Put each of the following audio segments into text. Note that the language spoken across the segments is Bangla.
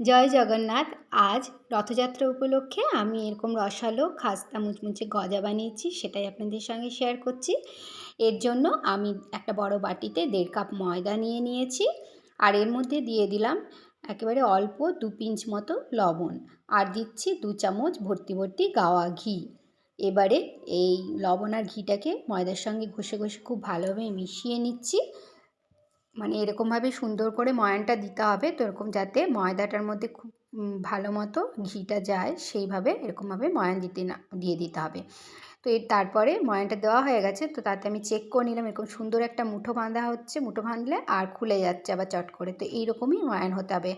জয় জগন্নাথ, আজ রথযাত্রা উপলক্ষে আমি এরকম রসালো খাস্তা মুচমুচে গজা বানিয়েছি, সেটাই আপনাদের সঙ্গে শেয়ার করছি। এর জন্য আমি একটা বড় বাটিতে দেড় কাপ ময়দা নিয়ে নিয়েছি, আর এর মধ্যে দিয়ে দিলাম একেবারে অল্প দু পিঞ্চ মতো লবণ, আর দিচ্ছি দু চামচ ভর্তি ভর্তি গাওয়া ঘি। এবারে এই লবণ আর ঘিটাকে ময়দার সঙ্গে ঘষে ঘষে খুব ভালোভাবে মিশিয়ে নিচ্ছি। মানে এরকমভাবে সুন্দর করে ময়ানটা দিতে হবে তো এরকম যাতে ময়দাটার মধ্যে খুব ভালো মতো ঘিটা যায় সেইভাবে এরকমভাবে ময়ান দিতে না, দিয়ে দিতে হবে। তো এর তারপরে ময়ানটা দেওয়া হয়ে গেছে তো তাতে আমি চেক করে নিলাম এরকম সুন্দর একটা মুঠো বাঁধা হচ্ছে, মুঠো বাঁধলে আর খুলে যাচ্ছে আবার চট করে। তো এইরকমই ময়ান হতে হবে।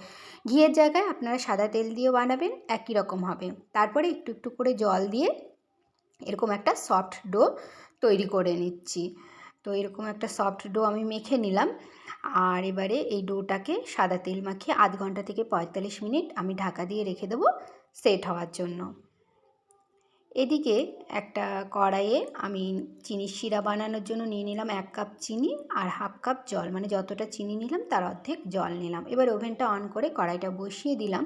ঘিয়ের জায়গায় আপনারা সাদা তেল দিয়েও বানাবেন, একই রকম হবে। তারপরে একটু একটু করে জল দিয়ে এরকম একটা সফট ডো তৈরি করে নিচ্ছি। তো এরকম একটা সফট ডো আমি মেখে নিলাম। আর এবারে এই ডোটাকে সাদা তেল মাখিয়ে আধ ঘণ্টা থেকে পঁয়তাল্লিশ মিনিট আমি ঢাকা দিয়ে রেখে দেবো সেট হওয়ার জন্য। এদিকে একটা কড়াইয়ে আমি চিনির শিরা বানানোর জন্য নিয়ে নিলাম এক কাপ চিনি আর হাফ কাপ জল মানে যতটা চিনি নিলাম তার অর্ধেক জল নিলাম। এবার ওভেনটা অন করে কড়াইটা বসিয়ে দিলাম।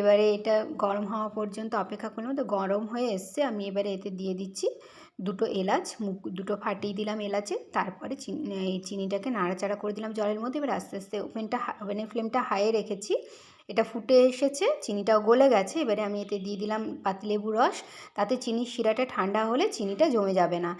এবারে এটা গরম হওয়া পর্যন্ত অপেক্ষা করলাম, তো গরম হয়ে এসছে, আমি এবারে এতে দিয়ে দিচ্ছি দুটো এলাচ, মুখ দুটো ফাটিয়ে দিলাম এলাচে, তারপরে চিনি, এই চিনিটাকে নাড়াচাড়া করে দিলাম জলের মধ্যে, এবার আস্তে আস্তে ওভেনটা, ওভেনের ফ্লেমটা হাইয়ে রেখেছি। এটা ফুটে এসেছে, চিনিটাও গলে গেছে, এবারে আমি এতে দিয়ে দিলাম পাতিলেবু রস, তাতে চিনির শিরাটা ঠান্ডা হলে চিনিটা জমে যাবে না।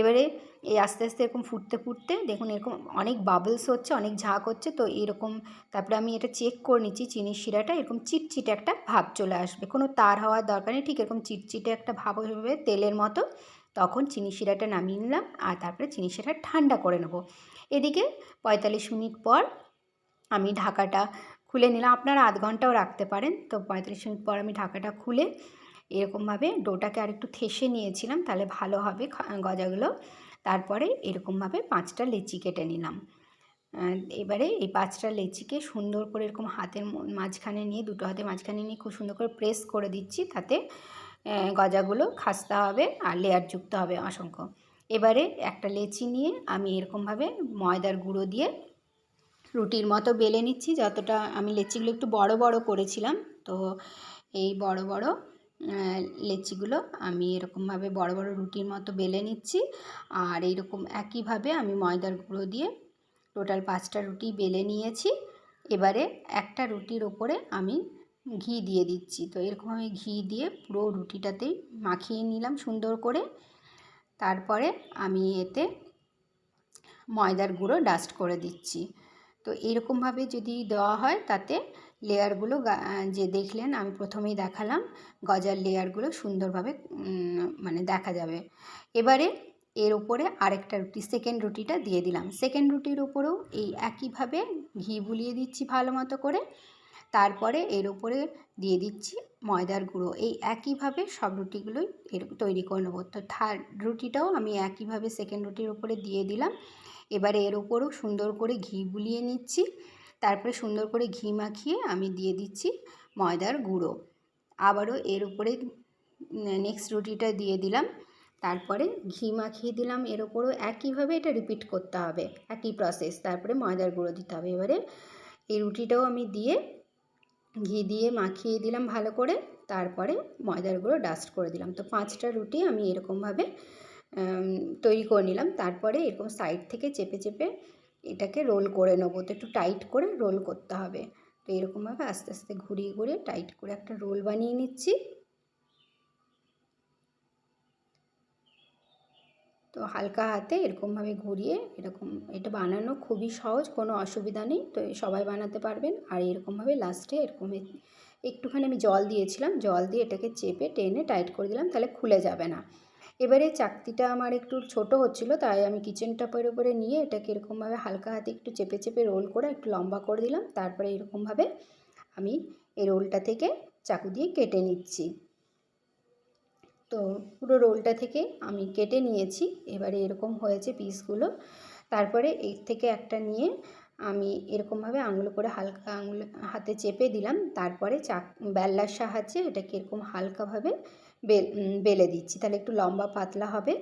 এবারে এই আস্তে আস্তে এরকম ফুটতে ফুটতে, দেখুন এরকম অনেক বাবলস হচ্ছে, অনেক ঝাঁক হচ্ছে, তো এরকম তারপরে আমি এটা চেক করে নিচ্ছি, চিনির শিরাটা এরকম চিটচিটে একটা ভাব চলে আসবে। কোনো তার হওয়ার দরকার নেই, ঠিক এরকম চিটচিটে একটা ভাব হবে তেলের মতো, তখন চিনি শিরাটা নামিয়ে নিলাম, আর তারপরে চিনি শিরা ঠান্ডা করে নেব। এদিকে পঁয়তাল্লিশ মিনিট পর আমি ঢাকাটা খুলে নিলাম। আপনারা আধ ঘন্টাও রাখতে পারেন। তো পঁয়তাল্লিশ মিনিট পর আমি ঢাকাটা খুলে এরকমভাবে ডোটাকে আর একটু থেসে নিয়েছিলাম, তাহলে ভালো হবে গজাগুলো। তারপরে এরকমভাবে পাঁচটা লেচি কেটে নিলাম। এবারে এই পাঁচটা লেচিকে সুন্দর করে এরকম হাতের মাঝখানে নিয়ে, দুটো হাতে মাঝখানে নিয়ে খুব সুন্দর করে প্রেস করে দিচ্ছি, তাতে গজাগুলো খাস্তা হবে আর লেয়ারযুক্ত হবে অসংখ্য। এবারে একটা লেচি নিয়ে আমি এরকমভাবে ময়দার গুঁড়ো দিয়ে রুটির মতো বেলে নিচ্ছি, যতটা আমি লেচিগুলো একটু বড় বড় করেছিলাম। তো এই বড় বড় লেচিগুলো আমি এরকমভাবে বড় বড় রুটির মতো বেলে নিচ্ছি। আর এইরকম একইভাবে আমি ময়দার গুঁড়ো দিয়ে টোটাল পাঁচটা রুটি বেলে নিয়েছি। এবারে একটা রুটির ওপরে আমি ঘি দিয়ে দিচ্ছি। তো এরকম আমি ঘি দিয়ে পুরো রুটিটাতেই মাখিয়ে নিলাম সুন্দর করে। তারপরে আমি এতে ময়দার গুঁড়ো ডাস্ট করে দিচ্ছি। তো এরকমভাবে যদি দেওয়া হয়, তাতে লেয়ারগুলো যে দেখলেন আমি প্রথমেই দেখালাম, গজার লেয়ারগুলো সুন্দরভাবে মানে দেখা যাবে। এবারে এর উপরে আরেকটা রুটি সেকেন্ড রুটিটা দিয়ে দিলাম। সেকেন্ড রুটির উপরেও এই একইভাবে ঘি বুলিয়ে দিচ্ছি ভালো মতো করে। তারপরে এর উপরে দিয়ে দিচ্ছি ময়দার গুঁড়ো। এই একইভাবে সব রুটিগুলোই এর, তৈরি করে নেব। তো থার্ড রুটিটাও আমি একইভাবে সেকেন্ড রুটির উপরে দিয়ে দিলাম। এবারে এর উপরেও সুন্দর করে ঘি বুলিয়ে নিচ্ছি। তারপরে সুন্দর করে ঘি মাখিয়ে আমি দিয়ে দিচ্ছি ময়দার গুঁড়ো। আবারও এর উপরে নেক্সট রুটিটা দিয়ে দিলাম। তারপরে ঘি মাখিয়ে দিলাম এর ওপরও একইভাবে এটা রিপিট করতে হবে। একই প্রসেস তারপরে ময়দার গুঁড়ো দিতে হবে। এবারে এই রুটিটাও আমি দিয়ে ঘি দিয়ে মাখিয়ে দিলাম ভালো করে। তারপরে ময়দার গুঁড়ো ডাস্ট করে দিলাম। তো পাঁচটা রুটি আমি এরকমভাবে তৈরি করে নিলাম। তারপরে এরকম সাইড থেকে চেপে চেপে এটাকে রোল করে নেব। তো একটু টাইট করে রোল করতে হবে। তো এরকমভাবে আস্তে আস্তে ঘুরিয়ে ঘুরিয়ে টাইট করে একটা রোল বানিয়ে নিচ্ছি। তো হালকা হাতে এরকমভাবে ঘুরিয়ে এরকম এটা বানানো খুবই সহজ, কোনো অসুবিধা নেই। তো সবাই বানাতে পারবেন। আর এরকমভাবে লাস্টে এরকম একটুখানি আমি জল দিয়েছিলাম। জল দিয়ে এটাকে চেপে টেনে টাইট করে দিলাম। তাহলে খুলে যাবে না। এবারে চাকতিটা আমার একটু ছোট হচ্ছিল, তাই আমি কিচেন টপের উপরে নিয়ে এটাকে এরকমভাবে হালকা হাতে একটু চেপে চেপে রোল করে একটু লম্বা করে দিলাম। তারপরে এরকমভাবে আমি এই রোলটা থেকে চাকু দিয়ে কেটে নিচ্ছি। তো পুরো রোলটা থেকে আমি কেটে নিয়েছি। এবারে এরকম হয়েছে পিসগুলো। তারপরে এর থেকে একটা নিয়ে আমি এরকমভাবে আঙুলো করে হালকা আঙুল, হাতে চেপে দিলাম। তারপরে চাক বেল্লার সাহায্যে এটাকে এরকম হালকাভাবে বেলে দিচ্ছি। তাহলে একটু লম্বা পাতলা হবে।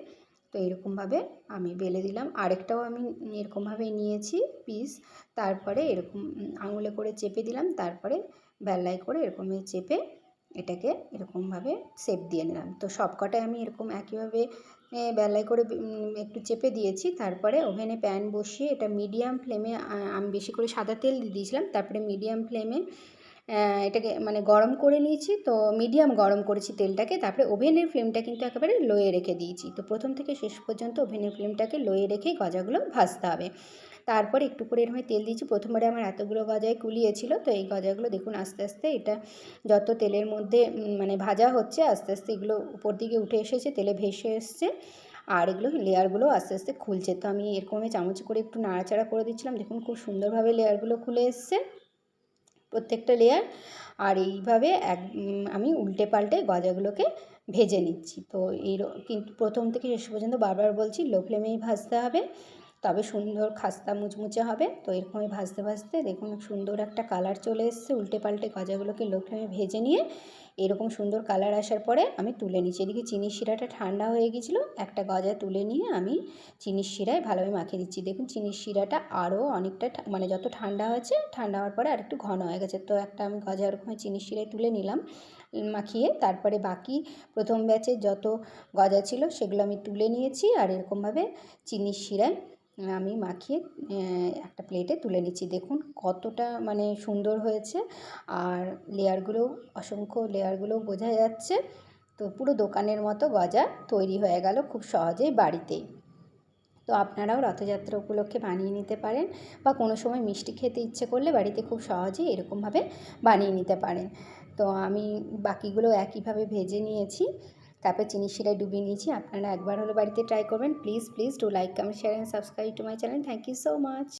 তো এরকমভাবে আমি বেলে দিলাম। আরেকটাও আমি এরকমভাবে নিয়েছি পিস তারপরে এরকম আঙুলে করে চেপে দিলাম। তারপরে বেল্লাই করে এরকমই চেপে এটাকে এরকমভাবে শেপ দিয়ে নিলাম। তো সব কটাই আমি এরকম একইভাবে এ, বেলাই করে একটু চেপে দিয়েছি। তারপরে ওভেনে প্যান বসিয়ে এটা মিডিয়াম ফ্লেমে আমি বেশি করে সাদা তেল দিয়ে দিয়েছিলাম। তারপরে মিডিয়াম ফ্লেমে এটাকে মানে গরম করে নিয়েছি। তো মিডিয়াম গরম করেছি তেলটাকে। তারপরে ওভেনের ফ্লেমটা কিন্তু একেবারে লোয়ে রেখে দিয়েছি। তো প্রথম থেকে শেষ পর্যন্ত ওভেনের ফ্লেমটাকে লোয়ে রেখেই গজাগুলো ভাজতে হবে। তারপরে একটু করে এরকম তেল দিয়েছি। প্রথমবারে আমার এতগুলো গজায় কুলিয়েছিল, তো এই গজাগুলো দেখুন আস্তে আস্তে এটা যত তেলের মধ্যে মানে ভাজা হচ্ছে, আস্তে আস্তে এগুলো উপর দিকে উঠে এসেছে, তেলে ভেসে এসছে। আর এগুলো লেয়ারগুলো আস্তে আস্তে খুলছে। তো আমি এরকমই চামচ করে একটু নাড়াচাড়া করে দিচ্ছিলাম। দেখুন খুব সুন্দরভাবে লেয়ারগুলো খুলে এসছে, প্রত্যেকটা লেয়ার। আর এইভাবে এক আমি উল্টে পাল্টে গজাগুলোকে ভেজে নিচ্ছি। তো এই কিন্তু প্রথম থেকে শেষ পর্যন্ত বারবার বলছি, লো ফ্লেমেই ভাজতে হবে। তবে সুন্দর খাস্তা মুচমুচে হবে। তো এরকমই ভাজতে ভাজতে দেখুন সুন্দর একটা কালার চলে এসছে। উল্টে পাল্টে গজাগুলোকে লো ভেজে নিয়ে এরকম সুন্দর কালার আসার পরে আমি তুলে নিচ্ছি। এদিকে চিনির শিরাটা ঠান্ডা হয়ে গেছিল। একটা গজা তুলে নিয়ে আমি চিনির শিরায় ভালোভাবে মাখিয়ে দিচ্ছি। দেখুন চিনির শিরাটা আরও অনেকটা মানে যত ঠান্ডা হয়েছে, ঠান্ডা হওয়ার পরে আরেকটু ঘন হয়ে গেছে। তো একটা আমি গজা ওরকম চিনির শিরায় তুলে নিলাম, মাখিয়ে তারপরে বাকি প্রথম ব্যাচে যত গজা ছিল সেগুলো আমি তুলে নিয়েছি। আর এরকমভাবে চিনির শিরায় আমি মাখিয়ে একটা প্লেটে তুলে নিচ্ছি। দেখুন কতটা মানে সুন্দর হয়েছে। আর লেয়ারগুলো অসংখ্য লেয়ারগুলো বোঝা যাচ্ছে। তো পুরো দোকানের মতো গজা তৈরি হয়ে গেল খুব সহজেই বাড়িতেই। তো আপনারাও রথযাত্রা উপলক্ষে বানিয়ে নিতে পারেন বা কোনো সময় মিষ্টি খেতে ইচ্ছে করলে বাড়িতে খুব সহজেই এরকমভাবে বানিয়ে নিতে পারেন। তো আমি বাকিগুলো একইভাবে ভেজে নিয়েছি। তারপর চিনি শিরায় ডুবিয়ে নিয়েছি। আপনারা একবার হলো বাড়িতে ট্রাই করবেন। Please please to like comment share and subscribe to my channel thank you so much